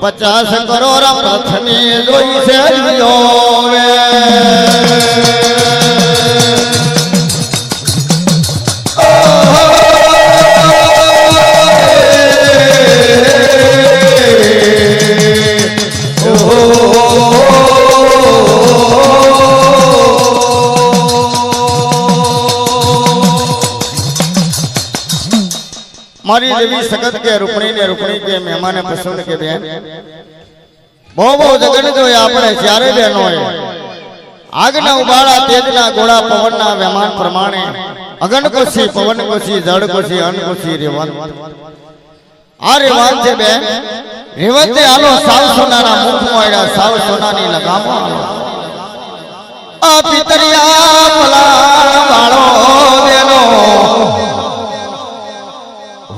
પચાસ કરોડ પ્રથમી જોઈ છે મારી દેવી સગત કે રૂપણી ને રૂપણી કે મહેમાને પસંદ કે બેન. બહુ બહુ જગન જોઈએ આપણે ચારે બહેનો આગના ઉબાળા તેજના ગોળા પવનના વહેમાન પ્રમાણે અગન કોશી પવન કોશી જળ કોશી કોશી આ રેવાન છે બેન. રેવંતે આલો સાવ સોનાના મુખ મોડ્યા સાવ સોનાની લગામો. આલો આ પિતરિયા પલા વાળો.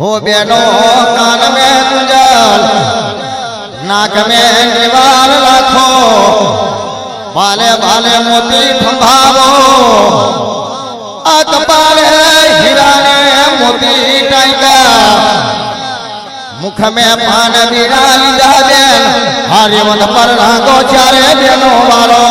હો બેનો, કાન મે ગુંજલ, નાક મે નિવાર લાખો ભાલે ભાલે મોતી ખંભાવો આ કપાળે હીરાને મોતી ટાંકા મુખ મે પાન વીરા લીધા બેન હારે મન પર લાગો ચારે બેનો વારો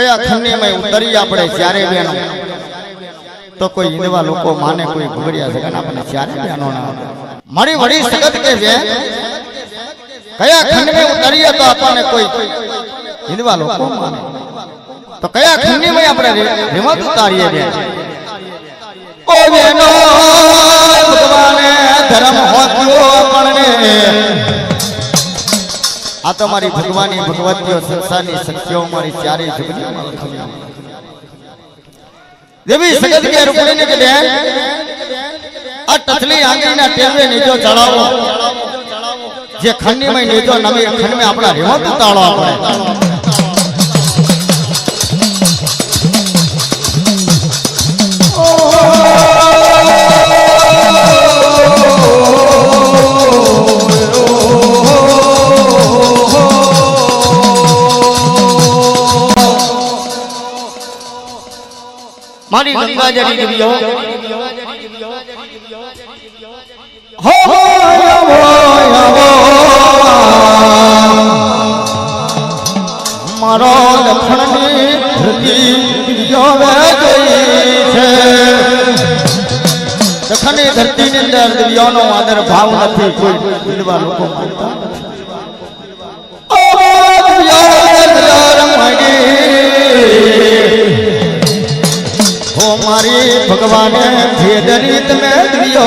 કયા ખંડીમાં ઉતરી આપણે ચારે બેનો? તો કોઈ હિંદવા લોકો માને કોઈ ભૂગડિયા સગન આપણે ચારે બેનો ના મારી વડી સગત કે છે, કયા ખંડમાં ઉતરીએ તો આપણને કોઈ હિંદવા લોકો માને? તો કયા ખંડીમાં આપણે હિંમત ઉતારીએ બેન? ઓ બેનો, ભગવાને ધર્મ હોત્યો આપણને. આ તો મારી ભગવાનની ભગવતીઓ સંસારની શક્તિઓ મારી ચારે જગતમાં લખાવી. દેવી સગત કે રૂપણીને કે બેન આ ટથલી આંગળીના ટેરવે નીચો ચડાવો. જે ખંડીમાં નીચો નવી ખંડમાં આપણા હિંમત તાળો આપણે. મારી ગંગાજરી દેવીઓ હો મારો લખણની ધૃતિ જોવે ગઈ છે દખણની ધરતીની અંદર દેવીઓનો આદર ભાવ નથી કોઈ બિલવા લોકો માનતા નથી. ઓ દેવીઓ, દેવીઓ રમણી. મારી ભગવાને ભેદની તમે તારજો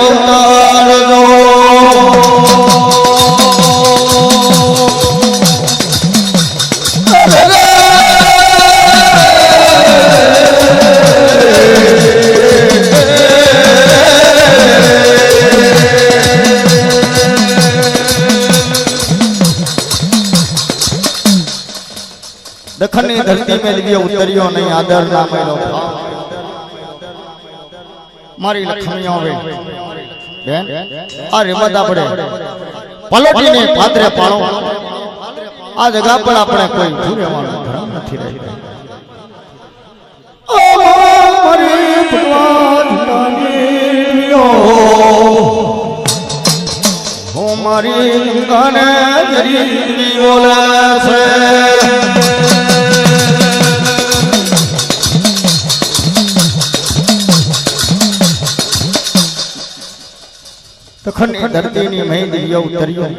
દખણની ધરતી મેં ઉતર્યો નહીં આદર ના મળ્યો મારી લખણી આવે. બેન આ રેમત આપણે પલોટીને પાત્રે પાણો આ જગા પર આપણે કોઈ ઊભું રહેવાનું ધર્મ નથી રહ્યું ઓ મારી જરી બોલે છે. તખની ધરતીની મહી દિવ્ય ઉતર્યો.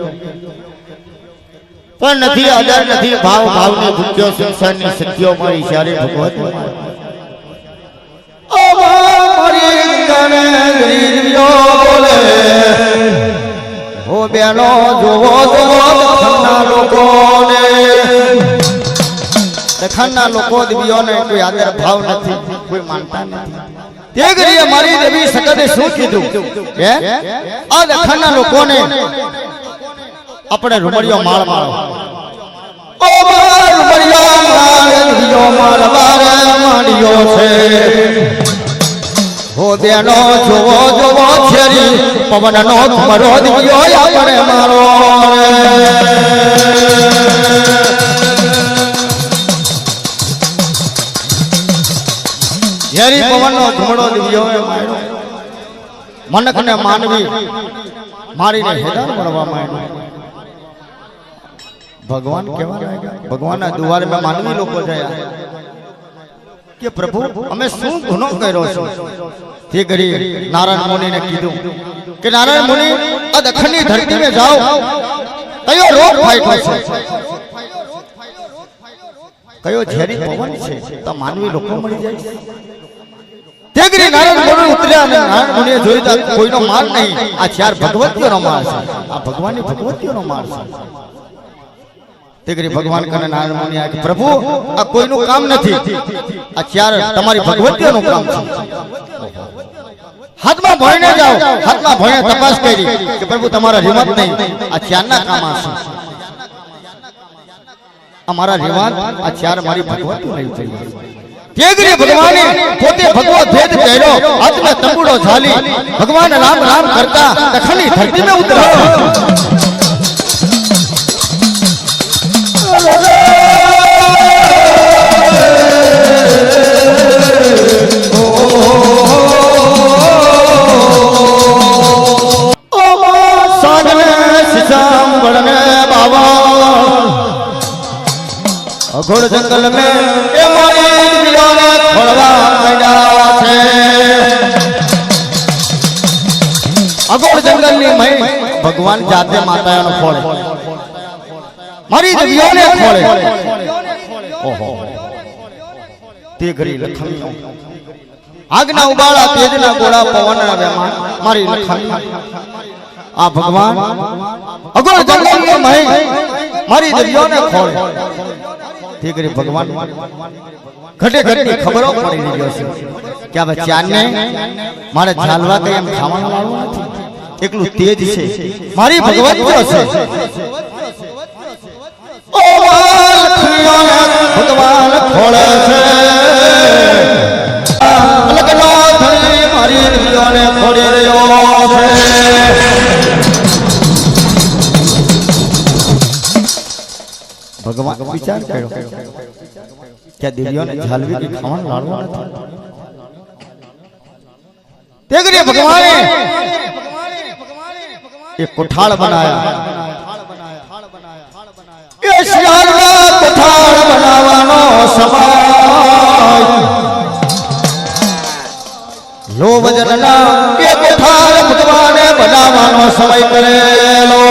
પણ નથી આદર નથી ભાવ ભાવની ભૂખ્યો સંસારની સત્યો મારી શારે ભગવત ઓ મારી ગણે દિવ્યો બોલે. હો બેનો જોવો જોવો દખણના લોકોને. દખણના લોકો દિવ્યોને કોઈ આદર ભાવ નથી કોઈ માનતા નથી. તે ઘડીએ મારી દેવી સગતે શું કીધું? હે? આ દખણના લોકોને આપણે રૂમડિયો માળ માળો ઓ રૂમડિયો માળ રૂમડિયો માળ મારે માળ્યો છે. હો બેનો જોવો જોવો છેરી પવનનો મરો દિયો આપણે મારો. ઝેરી પવનનો ઘુમડો દિવ્યો માર્યો મનકને માનવી મારીને હેદાન કરવા માંડ્યો. ભગવાન કેવા ભગવાનના દુવારે મેં માનવી લોકો જયા કે પ્રભુ, અમે શું ગુનો કર્યો છે? તે ઘડી નારાયણ મુનિને કીધું કે નારાયણ મુનિ, આ દખણની ધરતી મે જાઓ. કયો રોગ ફાટ્યો છે? કયો ઝેરી પવન છે? તો માનવી લોકો મળી જાય તે ઘડી નારાયણ મુનિ ઉતર્યા અને નારાયણ મુનિએ જોયું તો કોઈનો માર નહીં. આ ચાર ભગવતીઓનો માર છે. આ ભગવાનની ભગવતીઓનો માર છે. તેગરી ભગવાન કને નારાયણ મુનિ, આ પ્રભુ, આ કોઈનું કામ નથી. આ ચાર તમારી ભગવતીઓનું કામ છે. હાથમાં ભણીને જાઓ. હાથમાં ભણીને તપાસ કરી કે પ્રભુ, તમારા હિંમત નહીં. આ ચારના કામ આ અમારા રિવાજ, આ ચાર મારી ભગવતીઓ નહીં થઈ તેગરી ભગવાને પોતે ભગવો ભેદ પહેર્યો હાથમાં તંબુડો ઝાલી. ભગવાન રામ રામ કરતા દખણની ધરતી મે ઉતરા ઘોડ જંગલ મે માંડ્યા અગોળ જંગલની મહી ભગવાન જાતે માતાનો ખોળે મારી દેવીઓને ખોળે ઓહો. તે ઘરી લખમીઓ આગના ઉબાળા તેજના ગોળા પવનના વેમાં મારી લખમી આ ભગવાન અગોળ જંગલની મહી મારી દેવીઓને ખોળે તે ઘરી ભગવાન. ઘટે ઘટની ખબરો પડી રહ્યો છે. કે આ ચાંદને મારે ચાલવા કઈ એમ ખાવાનું વાળું નથી. એકલું તેજ છે. મારી ભગવતીઓ છે. ભગવાન ખોળે છે. મારી દેવીઓને રહ્યો છે. ભગવાન વિચાર કર્યો. કે દેવીઓને ઝાલવી ખાવાનું લાડવા નથી. તે ઘડીએ ભગવાને એક કોઠાળ બનાયા. એ કોઠાળ બનાવવાનો સમય. લો વજનના એ કોઠાળ ભગવાને બનાવવાનો સમય કરેલો.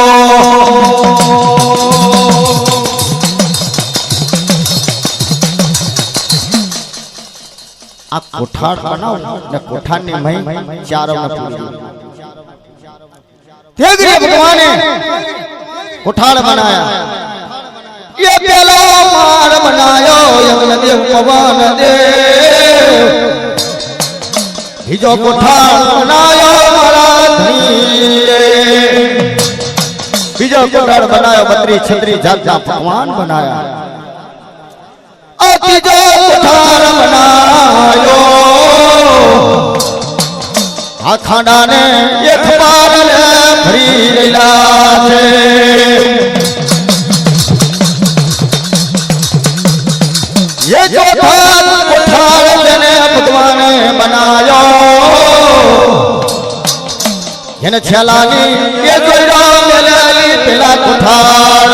આ કોઠાળ બનાવો, ને કોઠાળની મહી ચારવને પૂરી. તે ઘડીએ ભગવાને કોઠાળ બનાયા. એ પેલો માર બનાયો, યજ્ઞદેવ પવન દેવ બીજો કોઠાળ બનાયો, મારા ધણીએ. બીજો કોઠાળ બનાયો, બત્રી છત્રી જાતના પકવાન બનાયા. અજો ઉઠાર બનાયો આ ખાડાને એક બાર લે ફરી રહેલા છે યે જો ભાર ઉઠાર લેને ભગવાને બનાયો એને છેલાની એ જોઈ પેલા કુઠાર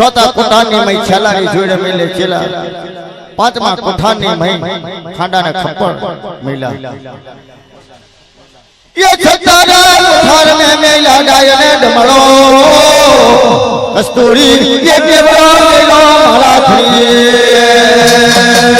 ચોથા કોઠારની મય છેલાની જોડે મેલે છેલા પાંચમા કોઠારની મય ખાંડાને ખપ્પડ મેલા ये छतारा कोठार में मेला डायने डमड़ो कस्तूरी ये केवड़ा मेला माला તમારી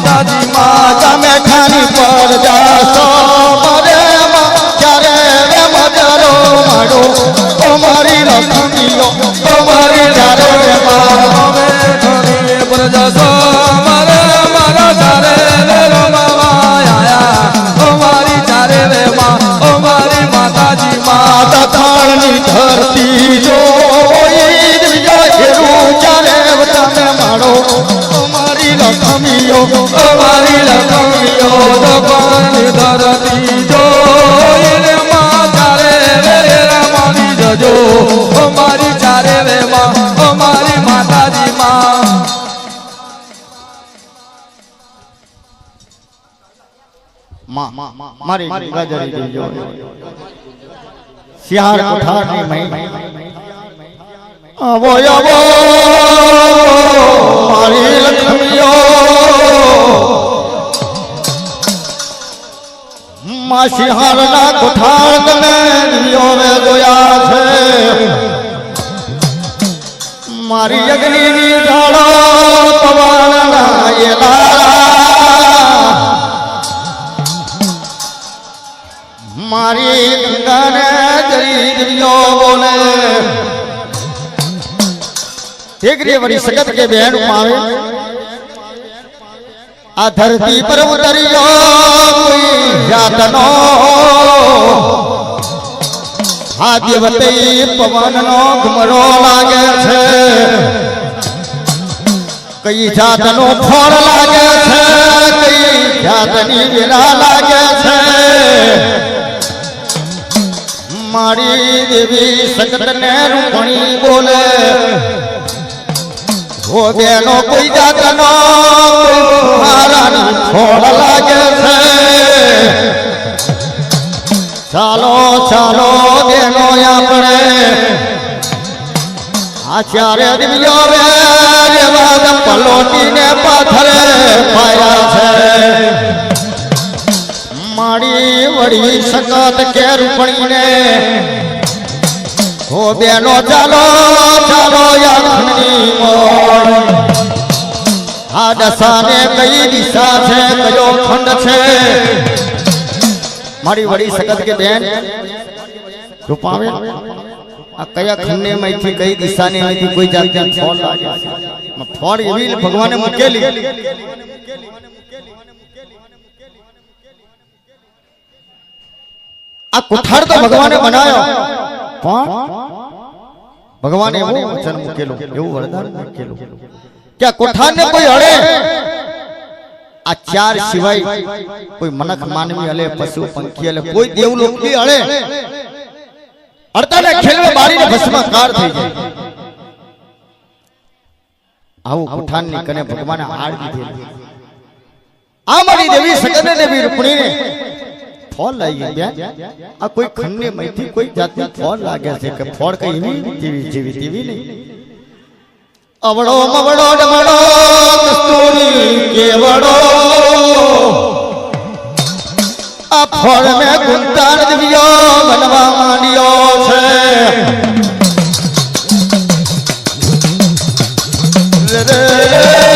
અમારી માતાજી માં તમે ખાની પર મારી ગંગાજરી દેજો સિહાર કોઠારની મહી. આવો આવો મારી લક્ષ્મીઓ. માં સિહારના કોઠાર તમે દિયોને જોયા છે. મારી અગ્નિની ઝાડો પવનના એલા મારી ગંગાને જરી દિવ્યો બોલે. ઠીકરી વળી સગત કે બહેન પાવે આ ધરતી પર ઉતર્યો કોઈ જાતનો. આ દેવતે પવનનો ઘુમરો લાગે છે. કઈ જાતનો ફળ લાગે છે, કઈ જાતની વેરા લાગે છે. મારી દેવી સગતને રૂપણી બોલે. હો બેનો કોઈ જાતનો મારાની છોડ લાગે છે. ચાલો ચાલો બેનો આપણે આચાર્ય દિવ્યો રે પલોટીને પાથરે પાયા છે. માડી વળી સકત કે રૂપણીને હો બેનો ચાલો ચાલો યાખની મોડ. આ દશાને કઈ દિશા છે, કયો ખંડ છે? મારી વળી સકત કે બેન? રૂપાવે, આ કયા ખંડને માંથી, કઈ દિશાને માંથી કોઈ જાતની ફળ લાગે ફળ એવી ભગવાને મૂકેલી. આ કુઠાર તો ભગવાને બનાવ્યો પણ ભગવાને એવું વચન મૂકેલું એવું વરદાન મૂકેલું. કે આ કુઠારને કોઈ અડે આ ચાર સિવાય કોઈ મનખ માનવી અલે પશુ પંખી અલે કોઈ દેવલોક બી હળે. અડતાને ખેલવે બારીને ભસ્માકાર થઈ જાય. આવું કુઠારની કને ભગવાને હાર દીધેલી. આ મારી દેવી સગને દેવી રૂપણીને ફળ લાગી ગયા આ કોઈ ખંડને મૈથી કોઈ જાતની ફળ લાગે છે કે ફળ કઈ એવી જેવી જેવી તેવી નહીં. અવડો મવડો ડમડો કસ્તુરી કેવડો આ ફળ મે ગુંતાર દિવ્યો બનવા માંડ્યો છે. રે રે.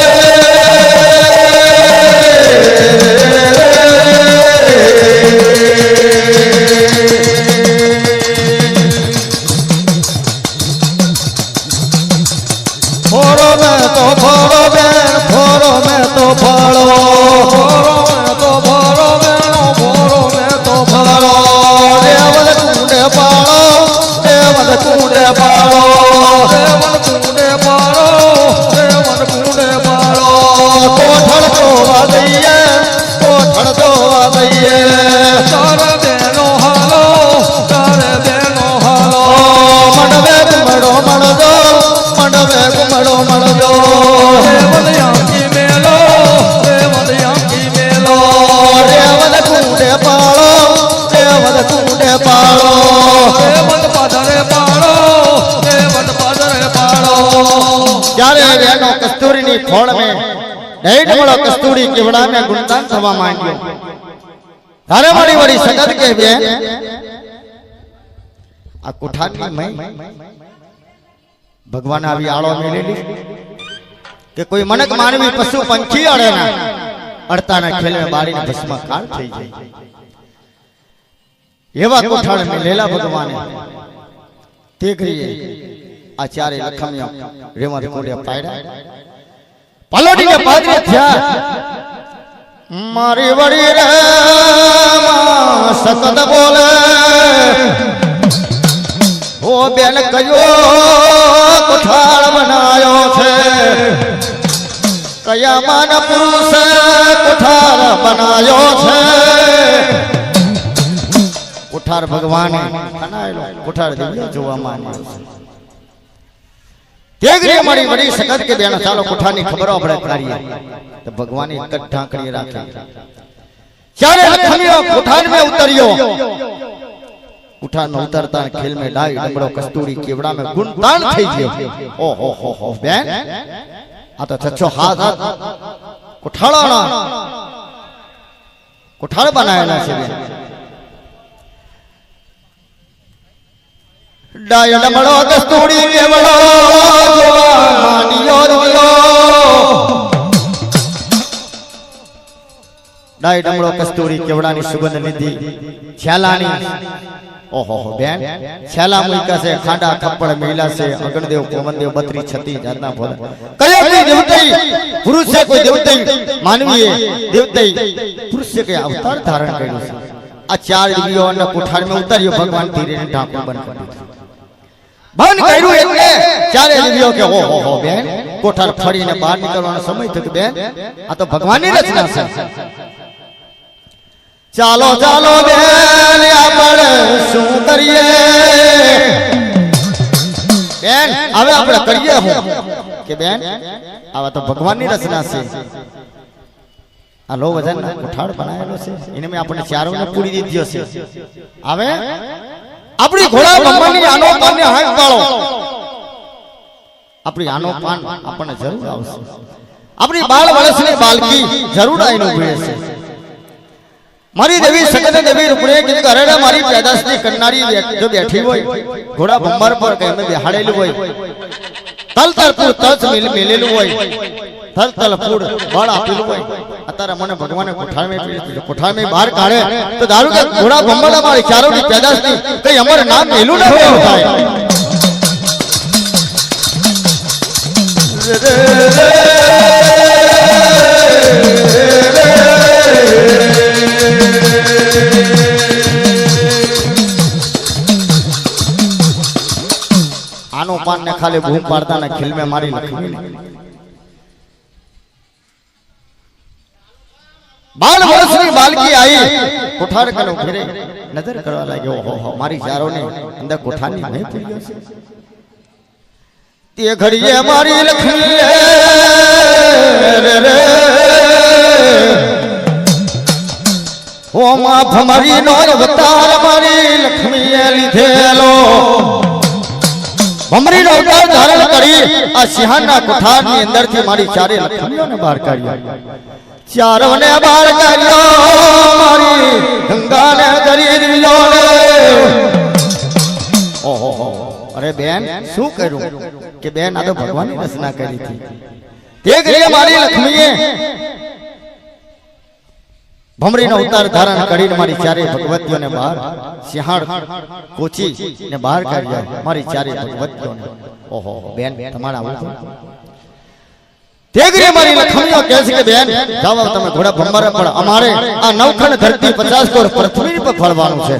કસ્તુરીની ખોળ કસ્તુરી કેવડા મેં ગુણદાન કે બે આ કોઠાની ભગવાન આવી આળો મેળેલી કે કોઈ મનક માનવી પશુ પંખી અડે ના અડતાના ખેલે બાળીને ભસ્મ કાળ થઈ જાય. એવા કોઠાળ મેં લેલા ભગવાને. તે કરીએ આ ચારે લખમ્યો રેમત કોડિયા પાડ્યા. પલોડીને પાદરે થયા. મારી વડી રે સતત બોલે. ઓ બેન કયો કોઠાળ બનાયો છે? भैया मान पुरुष कुठार बनायो कुठार भगवान कुठार जो देगरे मरी मरी सकत के देना चालो कुठानी खबर अपने करी तो भगवान ही कट्ठा करी राखे। चारे लखनियो कुठान में उतरियो। कुठान उतरता है खेल में लाई डमरो कस्तूरी केवड़ा में गुणदान थे ओ हो हो हो बैन આ તો છચ્છો હાથ હાથ. કોઠાળાના કોઠાળ બનાવેલા છે બેન ડાય ડમળો કસ્તુરી કેવડો જોવા માનિયો રોયો ડાય ડમડો કસ્તુરી કેવડાની સુગંધ લીધી છેલાની ઓહો બેન. છેલા મૂક્યા છે ખાંડા ખપ્પડ મેલા છે અગણદેવ પવનદેવ બત્રી છતી જાતના ભોલા કયો કોઈ દેવતઈ? પુરુષ છે કોઈ દેવતઈ? માનવીએ દેવતઈ પુરુષ છે કે અવતાર ધારણ કર્યો છે. આ ચાર દિવ્યો અને કોઠારમાં ઉતાર્યો ભગવાન ધીરે ઢાંકું બંધ કરી બંધ કર્યું એટલે ચારે દિવ્યો કે હો હો હો બેન. કોઠાર ફરીને બહાર નીકળવાનો સમય થયો બેન? આ તો ભગવાનની રચના છે. ચાલો ચાલો બેન આપણે શું કરીએ? બેન હવે આપણે કરીએ હું. કે બેન આવા તો ભગવાનની રચના છે. આ લો વજન કોઠાર બનાવેલો છે. એને મેં આપણે ચારોને પૂરી દીધો છે. હવે આપણી ઘોડા ભગવાનની આનો પાનને હાથ પાડો આપણી આનો પાન આપણને જરૂર આવશે. આપણી બાળ વર્ષની બાલકી જરૂર ઊભી છે મારી દેવી સગન દેવી રૂપડે કે અરે મારી પેદાશની કરનારી જો બેઠી હોય ઘોડા ભંબર પર કે અમે બેહાડેલું હોય તલ તલપુર તજ મિલ મેલેલું હોય તલ તલપુર બળ આપેલું હોય અત્યારે મને ભગવાને કોઠામે પીડી કોઠામે બહાર કાઢે તો દારૂ કે ઘોડા ભંબર મારી ચારોની પેદાશની કઈ અમારે નામ મેલું ના હોય થાય આનો પાન ને ખાલી ભૂખ પાડતા ને ખીલમે મારી લખી બાળ વર્ષની બાળકી આવી કોઠાર કનો ઘરે નજર કરવા લાગ્યો હો હો મારી ચારો ને અંદર કોઠારની નહીં પડી ગયો તે ઘડીએ મારી લખી રે રે ઓ માં ભમરી નો અવતાર મારી લક્ષ્મીએ લીધેલો. ભમરીનો અવતાર ધારણ કરી આ સિંહાના કોઠારની અંદરથી મારી ચારે લક્ષ્મીઓને બહાર કાઢ્યા. ચારોને બહાર કાઢ્યો, મારી ગંગાને કરી દીધો ઓહો અરે બેન, શું કર્યું? કે બેન, આ તો ભગવાનની રચના કરી હતી. તે કરી મારી લક્ષ્મીએ ભમરીનો અવતાર ધારણ કરીને મારી ચારે ભગવતીઓને બહાર સિંહાળ કોચી ને બહાર કાઢ્યા મારી ચારે ભગવતીઓને. ઓહો બેન તમારા આવું તો? મારી લખમીઓ કહે છે કે બેન જાઓ તમે ઘોડા ભમરે પણ અમારે આ નવખંડ ધરતી પચાસ કોર પૃથ્વી પર ફરવાનું છે.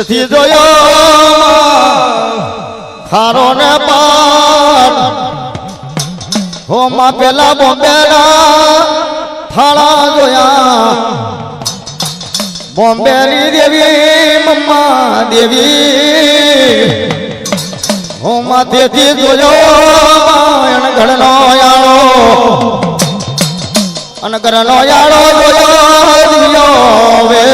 તેથી જોયો ખારો ને પાટ હોમાં પેલા બોમ્બેના થાળા જોયા. બોમ્બેની દેવી, મમ્મા દેવી. હું તેથી જોયો અણઘડનો યાળો. અનગરનો યાળો જોયો દિયો વે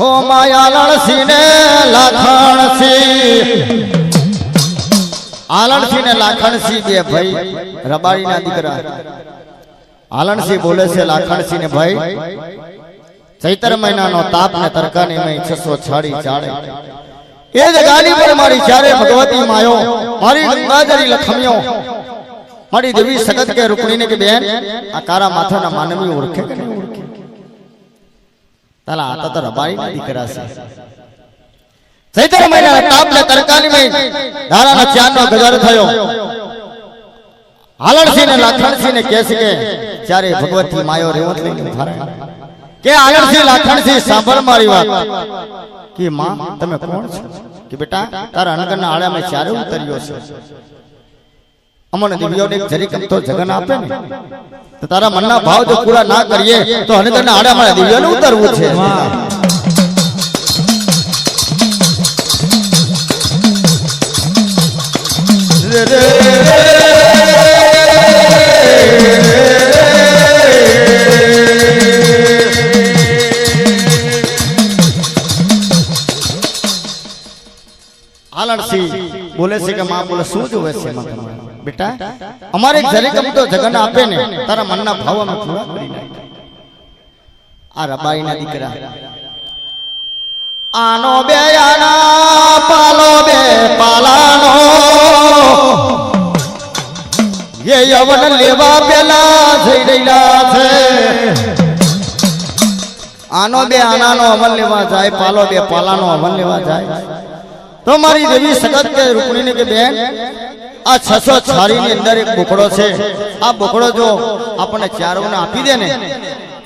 હો માયા લણસી ને લાખણસી. આલણસી ને લાખણસી બે ભાઈ, રબારીના દીકરા. આલણસી બોલે છે લાખણસી ને ભાઈ, ચૈતર મહિનાનો તાપ ને તરકાની મય છસો છાડી ચાડે એ જ ગાડી પર મારી ચારે ભગવતી માયો, મારી ગંગાજરી લખમ્યો મારી દેવી સગત કે રૂકણીને કે બેન, આ કારા માથાના માનવી ઓળખે કે નહીં? ઓળખે આતા તો તો રબારીના દીકરા છે. ચૈતર મહિનાના તાપ ને તરકાની મય ધારાના ચાંદનો ગજર થયો. હાલણસિંહ ને લાખણસિંહ ને કહે છે કે ચારે ભગવતી માયો રેવત લઈને રહ્યા. કે આનંદસિંહ લાખણસિંહ સાંભળ મારી વાત. કે માં તમે કોણ છો? કે બેટા તારા અનગરના આળામાં ચારે ઉતર્યો છે. અમને દિવ્યોને જરીક તો જગન આપે ને. તો તારા મનના ભાવ જો પૂરા ના કરીએ તો અનગરના આળામાં દિવ્યોને ઉતરવું છે. આલણસિંહ બોલે છે કે માં બોલે શું જોવે છે માં? બેટા, અમારે જરીક તો જગન આપે ને, તારા મનના ભાવ અમે પૂરા કરી નાખી. આ રબાઈના દીકરા. આનો બે આના, પાલો બે પાલાનો. એ યવન લેવા પેલા થઈ રહ્યા છે. આનો બે આનાનો અમલ લેવા જાય, પાલો બે પાલાનો અમલ લેવા જાય. તો મારી દેવી સગત કે રૂકણીને કે બેન આ છસો છારી ની અંદર એક બોકડો છે. આ બોકડો જો આપણને ચારોને આપી દે ને,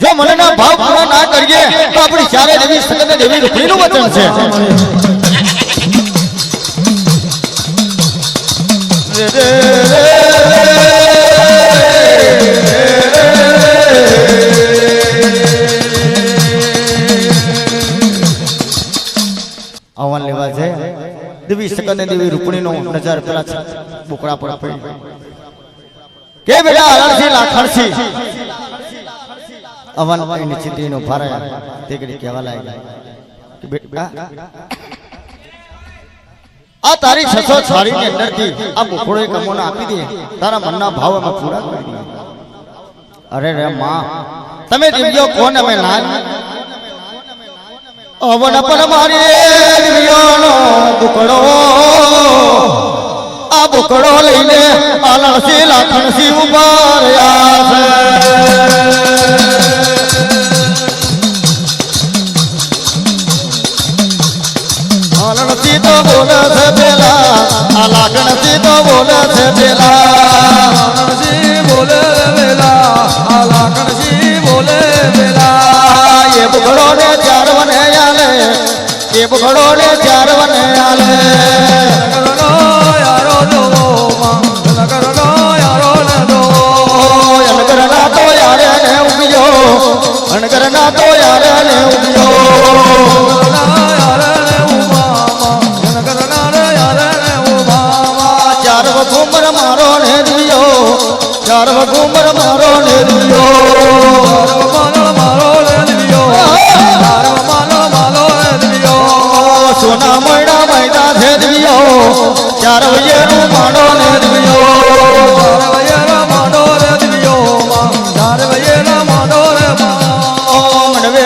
જો મને ના ભાવ પૂરા ના કરીએ, તો આપણી ચારે દેવી ને દેવી રૂકણીનું વચન છે. અવન લેવા છે દેવી સકન દેવી રૂકણીનો નજર પેલા છે બોકડા પર પડી કે બેટા અલણસી લાખણસી અવન એની ચિત્રીનો ભારે તે ઘડી કહેવા લાગ્યા. કે બેટા આ તારી છસો છારી ની અંદરથી આ બોકડો એક અમોને આપી દે. તારા મનના ભાવ અમે પૂરા કરી દે અરે રે માં તમે દિવ્યો કોણ? અમે ના અવન પણ મારે દુકડો. આ બુકડો લઈને આલણસી લાખણસી ઊભા રહ્યા છે આલણસી તો બોલે છે પેલા આ લાખણસી તો બોલે છે પેલા. લાખણસી બોલે આ બોલે વેલા એ બુકડો ને ચાર વને આલે એ બુકડો ને ચાર વને આલે નગરનો યારો જોવો માં. યારવૈયાનો માંડો ને દિવ્યો યારવૈયાનો માંડો રે દિવ્યો માં યારવૈયાનો માંડો રે માં મનવે